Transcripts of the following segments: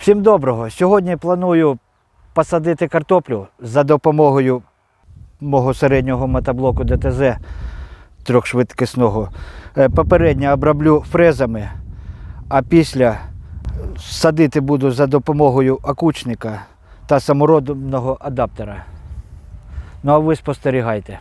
Всім доброго. Сьогодні планую посадити картоплю за допомогою мого середнього мотоблоку ДТЗ трьохшвидкісного. Е, Попередньо оброблю фрезами, а після садити буду за допомогою окучника та самородного адаптера. Ну а ви спостерігайте.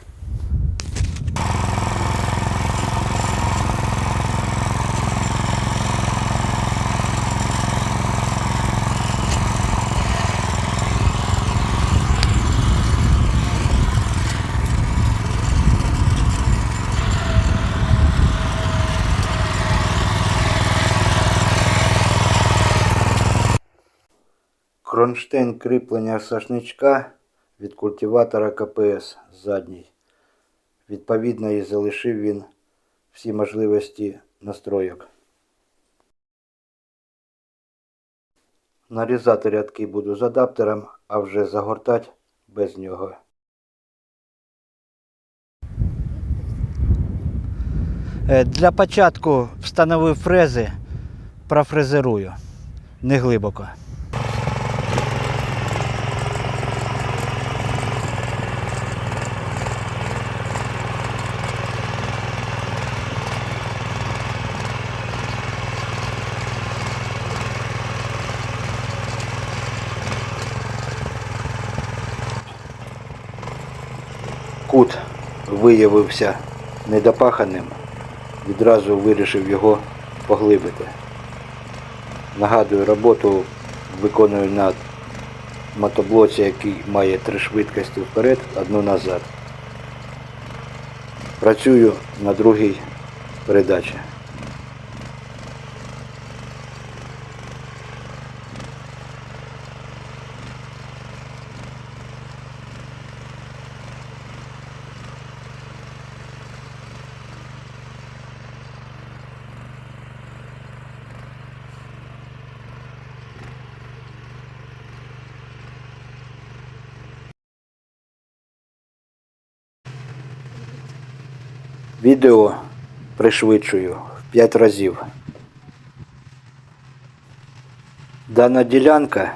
Кронштейн кріплення сашничка від культиватора КПС задній. Відповідно, і залишив він всі можливості настройок. Нарізати рядки буду з адаптером, а вже загортати без нього. Е, Для початку встановив фрези, профрезерую. Не глибоко. Кут виявився недопаханим, відразу вирішив його поглибити. Нагадую, роботу виконую на мотоблоці, який має три швидкості вперед, одну назад. Працюю на другій передачі. Відео пришвидшую в 5 разів. Дана ділянка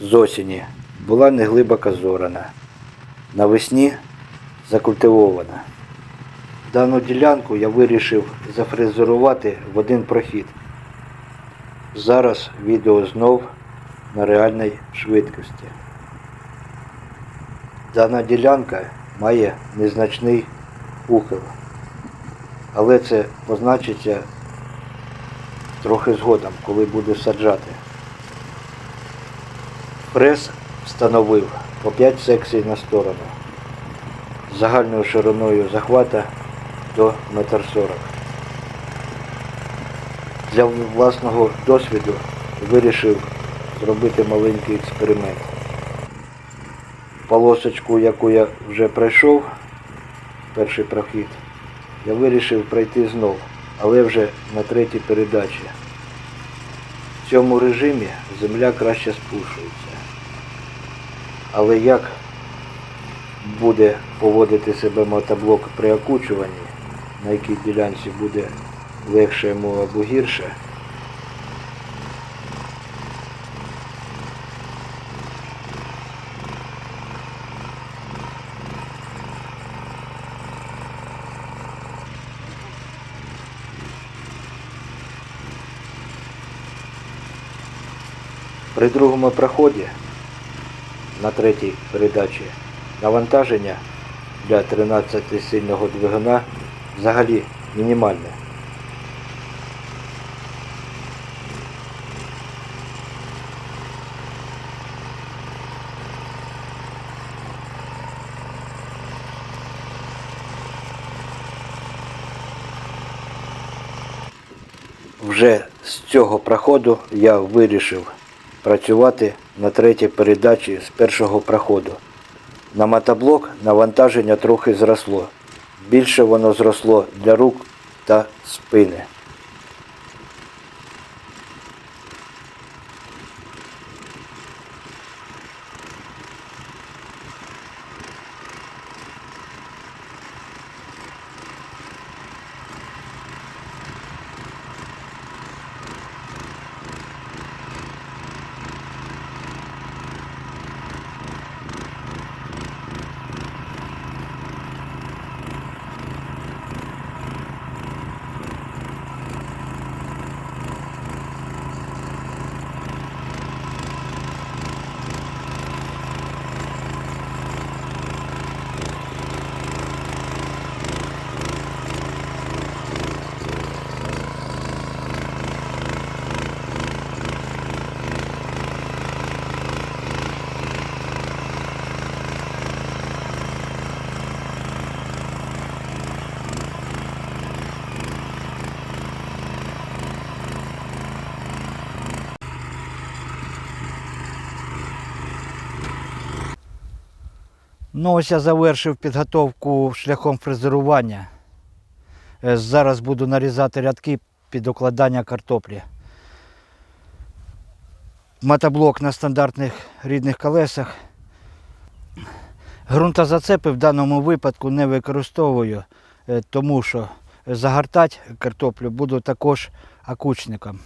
з осені була неглибоко зорана. Навесні закультивована. Дану ділянку я вирішив зафрезерувати в один прохід. Зараз відео знов на реальній швидкості. Дана ділянка має незначний ухил. Але це позначиться трохи згодом, коли буду саджати. Прес встановив по 5 секцій на сторону з загальною шириною захвата до 1,40 м. Для власного досвіду вирішив зробити маленький експеримент. Полосочку, яку я вже пройшов, перший прохід, я вирішив пройти знов, але вже на третій передачі. В цьому режимі земля краще спушується. Але як буде поводити себе мотоблок при окучуванні, на якій ділянці буде легше йому або гірше, При другому проході на третій передачі навантаження для 13 сильного двигуна взагалі мінімальне. Вже з цього проходу я вирішив працювати на третій передачі з першого проходу. На мотоблок навантаження трохи зросло. Більше воно зросло для рук та спини. Ну, ось я завершив підготовку шляхом фрезерування. Е, Зараз буду нарізати рядки під укладання картоплі. Мотоблок на стандартних рідних колесах. Ґрунтозацепи в даному випадку не використовую, е, тому що загортати картоплю буду також окучником.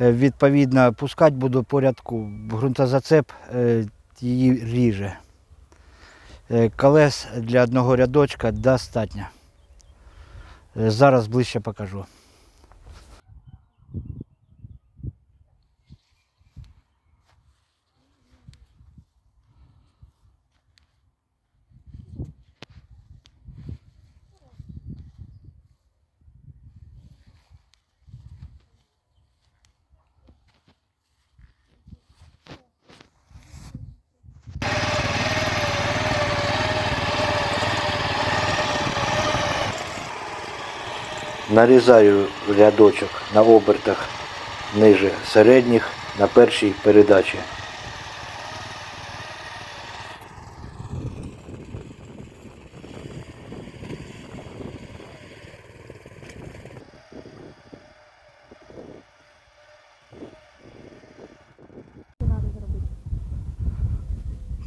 Е, Відповідно, пускати буду по рядку. Ґрунтозацеп е, її ріже. Е, Колес для одного рядочка достатньо. Е, Зараз ближче покажу. Нарізаю рядочок на обертах ниже середніх на першій передачі.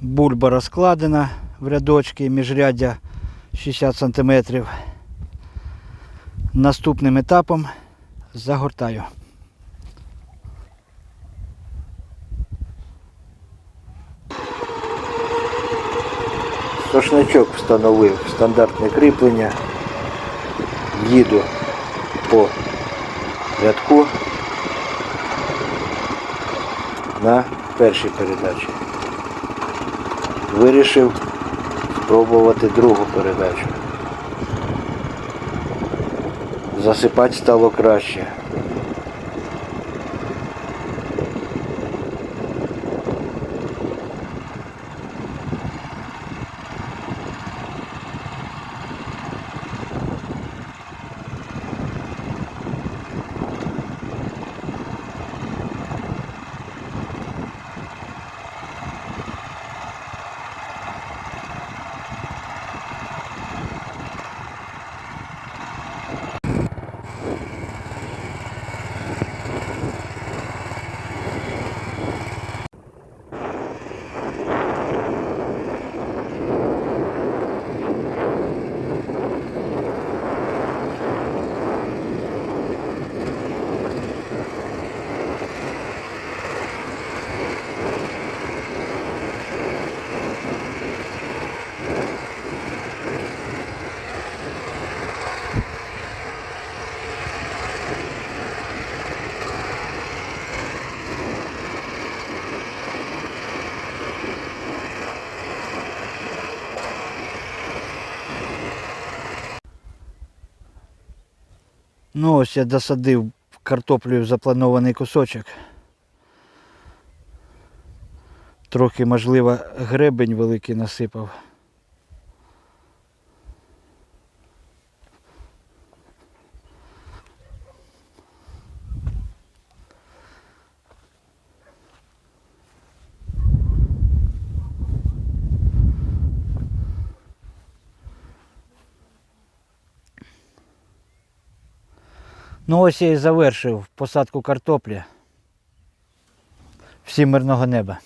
Бульба розкладена в рядочки, міжряддя 60 см. Наступним етапом загортаю. Сошничок встановив стандартне кріплення. Їду по рядку на першій передачі. Вирішив спробувати другу передачу. Засипати стало краще. Ну ось я досадив картоплю запланований кусочок. Трохи, можливо, гребень великий насипав. Ну ось я і завершив посадку картоплі. Всім мирного неба.